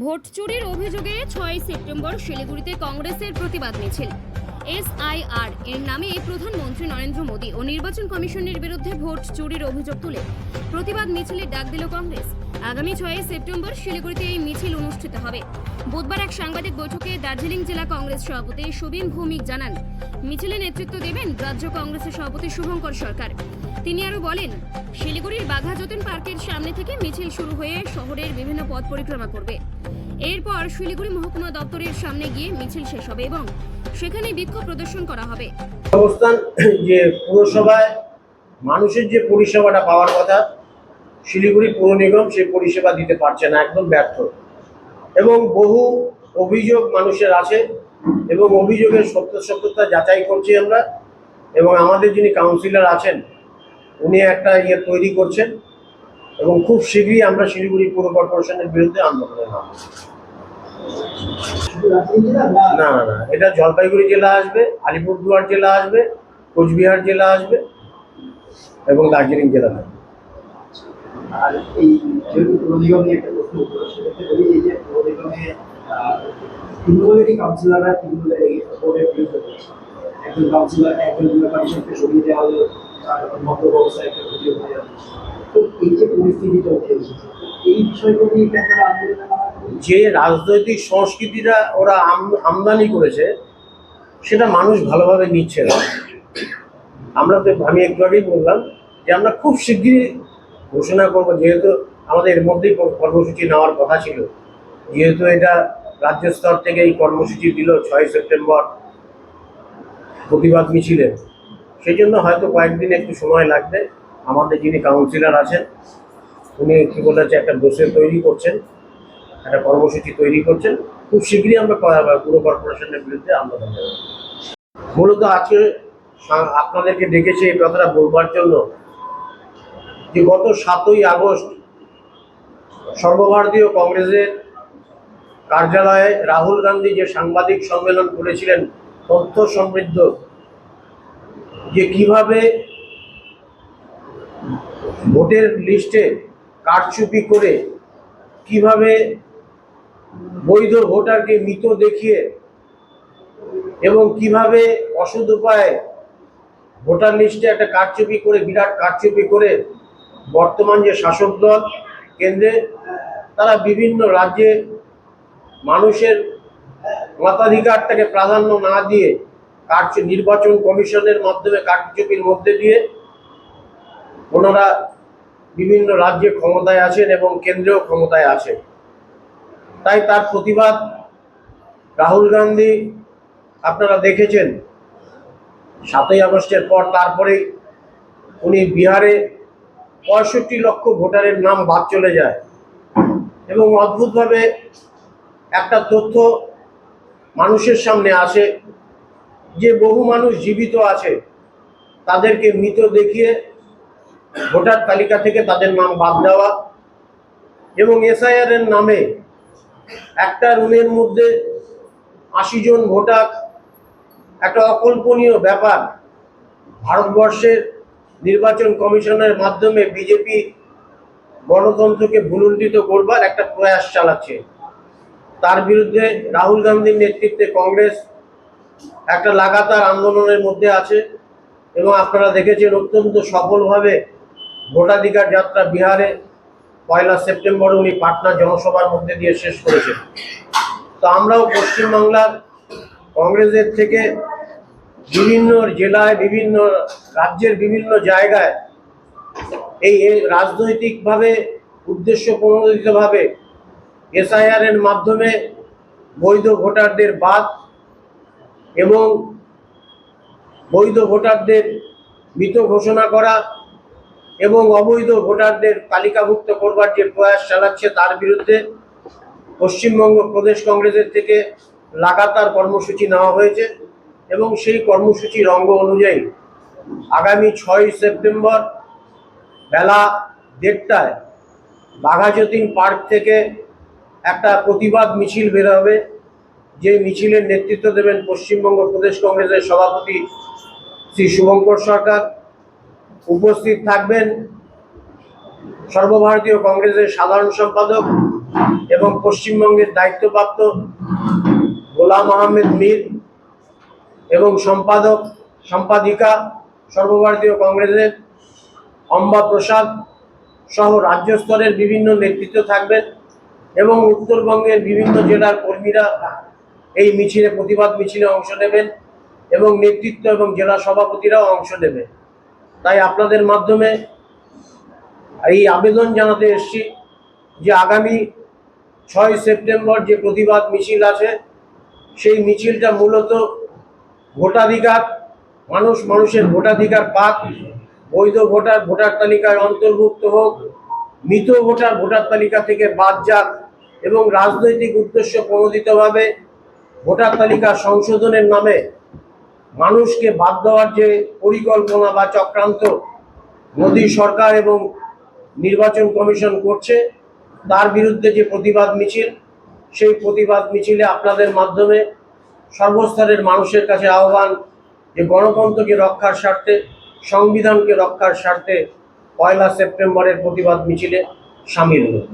Vote চুরির অভিযোগে ছয় সেপ্টেম্বর শিলিগুড়িতে কংগ্রেসের প্রতিবাদ মিছিল। এসআইআর, এর নামে প্রধানমন্ত্রী নরেন্দ্র মোদী ও নির্বাচন কমিশনের বিরুদ্ধে ভোট চুরির অভিযোগ তুলে প্রতিবাদ মিছিলের ডাক দিল কংগ্রেস। আগামী ছয় সেপ্টেম্বর শিলিগুড়িতে এই মিছিল অনুষ্ঠিত হবে। বুধবার এক সাংবাদিক বৈঠকে দার্জিলিং জেলা কংগ্রেস সভাপতি সুবিন ভৌমিক জানান, মিছিলে নেতৃত্ব দেবেন রাজ্য কংগ্রেসের সভাপতি শুভঙ্কর সরকার। তিনি আরও বলেন, শিলিগুড়ির বাঘা যতীন পার্কের সামনে থেকে মিছিল শুরু হয়ে শহরের বিভিন্ন পথ পরিক্রমা করবে। এরপর শিলিগুড়ি মহকুমা দপ্তরের সামনে গিয়ে মিছিল শেষ হবে এবং সেখানে বিক্ষোভ প্রদর্শন করা হবে। অবস্থান, যে পুরসভায় মানুষের যে পরিষেবাটা পাওয়ার কথা, শিলিগুড়ি পৌর নিগম সেই পরিষেবা দিতে পারছে না, একদম ব্যর্থ। এবং বহু অভিযোগ মানুষের আছে এবং অভিযোগের সত্য সত্যতা যাচাই করছি আমরা এবং আমাদের যিনি কাউন্সিলর আছেন উনি একটা ইয়ে তৈরি করছেন এবং খুব শীঘ্রই আমরা শিলিগুড়ি পৌর কর্পোরেশনের বিরুদ্ধে আন্দোলনে নামব না না না, এটা জলপাইগুড়ি জেলা আসবে, আলিপুরদুয়ার জেলা আসবে, কোচবিহার জেলা আসবে এবং দার্জিলিং জেলা আসবে আর এই যেহেতু যে রাজনৈতিক সংস্কৃতিটা ওরা আম- আমদানি করেছে, সেটা মানুষ ভালোভাবে নিচ্ছে না। আমরা তো, আমি একটু আগেই বললাম যে আমরা খুব শিগগিরই ঘোষণা করব, যেহেতু আমাদের এর মধ্যেই কর্মসূচি নেওয়ার কথা ছিল। যেহেতু এটা রাজ্য স্তর থেকে এই কর্মসূচি দিল ছয় সেপ্টেম্বর প্রতিবাদ মিছিলে। সেই জন্য হয়তো কয়েকদিন একটু সময় লাগবে। আমাদের যিনি কাউন্সিলর আছেন, উনি কি বলেছে, একটা দোষে তৈরি করছেন, একটা কর্মসূচি তৈরি করছেন। খুব শীঘ্রই আমরা পুরো কর্পোরেশনের বিরুদ্ধে আন্দোলন নেব মূলত আজকে আপনাদেরকে ডেকেছি এই কথাটা বলবার জন্য যে গত সাতই আগস্ট সর্বভারতীয় কংগ্রেসের কার্যালয়ে রাহুল গান্ধী যে সাংবাদিক সম্মেলন করেছিলেন, তথ্য সমৃদ্ধ যে কীভাবে ভোটের লিস্টে কারচুপি করে কীভাবে বৈধ ভোটারকে মৃত দেখিয়ে এবং কীভাবে অসৎ উপায়ে ভোটার লিস্টে একটা কারচুপি করে, বিরাট কারচুপি করে বর্তমান যে শাসক দল কেন্দ্রে, তারা বিভিন্ন রাজ্যে মানুষের মতাধিকারটাকে প্রাধান্য না দিয়ে কারচু নির্বাচন কমিশনের মাধ্যমে কারচুপির মধ্যে দিয়ে ওনারা বিভিন্ন রাজ্যে ক্ষমতায় আছেন এবং কেন্দ্রেও ক্ষমতায় আছেন তাই তার প্রতিবাদ রাহুল গান্ধী, আপনারা দেখেছেন, সাতই আগস্টের পর তারপরে উনি বিহারে পঁয়ষট্টি লক্ষ ভোটারের নাম বাদ চলে যায়। এবং অদ্ভুতভাবে একটা তথ্য মানুষের সামনে আসে যে বহু মানুষ জীবিত আছে, তাদেরকে মৃত দেখিয়ে ভোটার তালিকা থেকে তাদের নাম বাদ দেওয়া এবং এসআইআর এর নামে একটা রুমের মধ্যে আশি জন ভোটার, একটা অকল্পনীয় ব্যাপার, ভারতবর্ষের নির্বাচন কমিশনের মাধ্যমে বিজেপি গণতন্ত্রকে ভুলুণ্ঠিত করবার একটা প্রয়াস চালাচ্ছে। তার বিরুদ্ধে রাহুল গান্ধীর নেতৃত্বে কংগ্রেস একটা লাগাতার আন্দোলনের মধ্যে আছে এবং আপনারা দেখেছেন অত্যন্ত সফলভাবে ভোটাধিকার যাত্রা বিহারে পয়লা সেপ্টেম্বর উনি পাটনা জনসভার মধ্যে দিয়ে শেষ করেছেন। তো আমরাও পশ্চিমবাংলার কংগ্রেসের থেকে বিভিন্ন জেলায়, বিভিন্ন রাজ্যের বিভিন্ন জায়গায় এই রাজনৈতিকভাবে উদ্দেশ্য প্রণোদিতভাবে এসআইআর এর মাধ্যমে বৈধ ভোটারদের বাদ এবং বৈধ ভোটারদের মৃত ঘোষণা করা এবং অবৈধ ভোটারদের তালিকাভুক্ত করবার যে প্রয়াস চালাচ্ছে তার বিরুদ্ধে পশ্চিমবঙ্গ প্রদেশ কংগ্রেসের থেকে লাগাতার কর্মসূচি নেওয়া হয়েছে এবং সেই কর্মসূচির অঙ্গ অনুযায়ী আগামী ছয় সেপ্টেম্বর বেলা দেড়টায় বাঘাযতীন পার্ক থেকে একটা প্রতিবাদ মিছিল বেরোবে যে মিছিলের নেতৃত্ব দেবেন পশ্চিমবঙ্গ প্রদেশ কংগ্রেসের সভাপতি শ্রী শুভঙ্কর সরকার, উপস্থিত থাকবেন সর্বভারতীয় কংগ্রেসের সাধারণ সম্পাদক এবং পশ্চিমবঙ্গের দায়িত্বপ্রাপ্ত গোলাম আহমেদ মীর এবং সম্পাদক, সম্পাদিকা সর্বভারতীয় কংগ্রেসের অম্বা প্রসাদ সহ রাজ্য স্তরের বিভিন্ন নেতৃত্ব থাকবেন এবং উত্তরবঙ্গের বিভিন্ন জেলার কর্মীরা এই মিছিলে প্রতিবাদ মিছিলে অংশ নেবেন এবং নেতৃত্ব এবং জেলা সভাপতিরাও অংশ নেবে তাই আপনাদের মাধ্যমে এই আবেদন জানাতে এসেছি যে আগামী ছয় সেপ্টেম্বর যে প্রতিবাদ মিছিল আছে, সেই মিছিলটা মূলত ভোটাধিকার, মানুষ, মানুষের ভোটাধিকার পাক, বৈধ ভোটার ভোটার তালিকায় অন্তর্ভুক্ত হোক, মৃত ভোটার ভোটার তালিকা থেকে বাদ যাক এবং রাজনৈতিক উদ্দেশ্য প্রণোদিতভাবে ভোটার তালিকা সংশোধনের নামে মানুষকে বাদ দেওয়ার যে পরিকল্পনা বা চক্রান্ত মোদী সরকার এবং নির্বাচন কমিশন করছে, তার বিরুদ্ধে যে প্রতিবাদ মিছিল, সেই প্রতিবাদ মিছিলে আপনাদের মাধ্যমে সর্বস্তরের মানুষের কাছে আহ্বান যে গণতন্ত্রকে রক্ষার স্বার্থে, সংবিধানকে রক্ষার স্বার্থে পয়লা সেপ্টেম্বরের প্রতিবাদ মিছিলে সামিল হন।